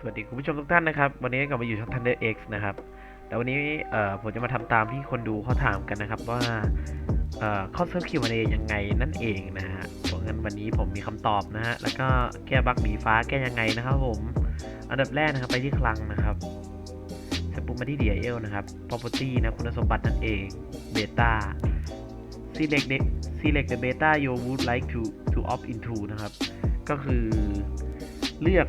สวัสดีคุณผู้ชมทุกท่านนะครับ วันนี้กลับมาอยู่ช่อง Thunder X นะครับแต่วันนี้ผมจะมาทำตามที่คนดูเขาถามกันนะครับว่าเข้อเซิร์ฟคิวมันยังไงนั่นเองนะฮะเพราะงั้นวันนี้ผมมีคำตอบนะฮะแล้วก็แก้บั๊กหมีฟ้าแก้ยังไงนะครับผมอันดับแรกนะครับไปที่คลังนะครับสปุมาที่ DIL นะครับ property นะคุณสมบัตินั่นเอง beta select the select the beta you would like to to opt into นะครับ ก็คือเลือก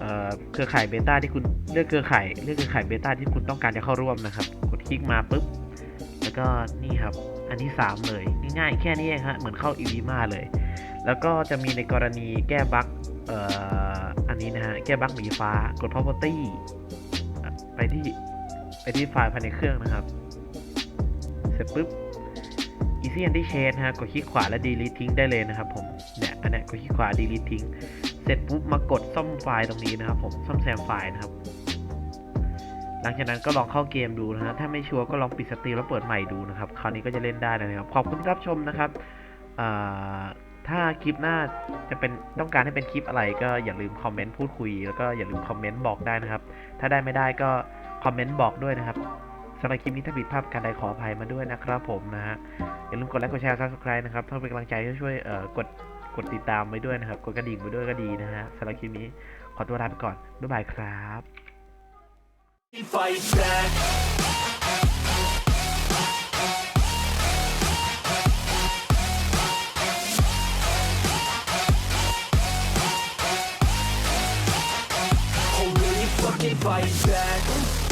เอ่อเครือข่ายเบต้าที่คุณเลือกเครือข่ายเลือกเครือข่ายเบต้าที่คุณต้องการจะเข้าร่วมนะครับ กดคลิกมาปุ๊บ แล้วก็นี่ครับ อันที่ 3 เลย ง่ายๆแค่นี้เองฮะเหมือนเข้า e v มาเลย แล้วก็จะมีในกรณีแก้บั๊กเอ่ออันนี้นะฮะ แก้บั๊กหมีฟ้า กด property ไปที่ไปที่ไฟล์ภายในเครื่องนะครับ เสร็จปุ๊บ easy anti change นฮะ กดคลิกขวาและ delete ทิ้งได้เลยนะครับผม เนี่ย อันเนี้ยกดคลิกขวา delete ทิ้ง ร็จปุ๊บมากดซ่อมไฟล์ตรงนี้นะครับ ผมซ่อมแซมไฟล์นะครับ หลังจากนั้นก็ลองเข้าเกมดูนะฮะถ้าไม่ชัวร์ก็ลองปิดสตรีมแล้วเปิดใหม่ดูนะครับ คราวนี้ก็จะเล่นได้นะครับ ขอบคุณที่รับชมนะครับถ้าคลิปหน้าจะเป็นต้องการให้เป็นคลิปอะไรก็อย่าลืมคอมเมนต์พูดคุย แล้วก็อย่าลืมคอมเมนต์บอกได้นะครับ ถ้าได้ไม่ได้ก็คอมเมนต์บอกด้วยนะครับสำหรับคลิปนี้ถ้าผิดพลาดการใดขออภัยมาด้วยนะครับผมนะฮะอย่าลืมกดไลค์กดแชร์ subscribe นะครับเพื่อเป็นกำลังใจให้ช่วยกด กดติดตามไว้ด้วยนะครับ กดกระดิ่งไว้ด้วยก็ดีนะฮะสำหรับคลิปนี้ ขอตัวลาไปก่อน บ๊ายบายครับ Fight back. Fight back.